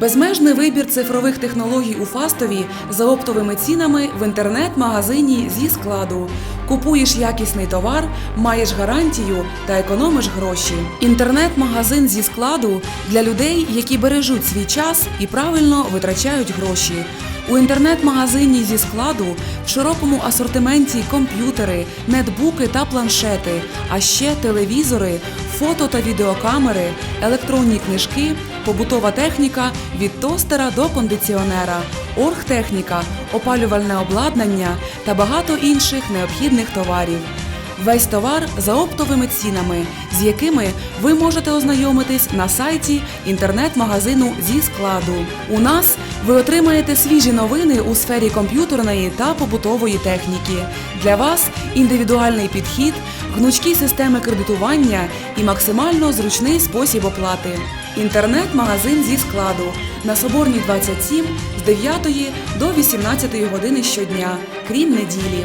Безмежний вибір цифрових технологій у Фастові за оптовими цінами в інтернет-магазині зі складу. Купуєш якісний товар, маєш гарантію та економиш гроші. Інтернет-магазин зі складу для людей, які бережуть свій час і правильно витрачають гроші. У інтернет-магазині зі складу в широкому асортименті комп'ютери, нетбуки та планшети, а ще телевізори, фото та відеокамери, електронні книжки, побутова техніка від тостера до кондиціонера, оргтехніка, опалювальне обладнання та багато інших необхідних товарів. Весь товар за оптовими цінами, з якими ви можете ознайомитись на сайті інтернет-магазину зі складу. У нас ви отримаєте свіжі новини у сфері комп'ютерної та побутової техніки. Для вас індивідуальний підхід, гнучкі системи кредитування і максимально зручний спосіб оплати. Інтернет-магазин зі складу на Соборній 27 з 9 до 18 години щодня, крім неділі.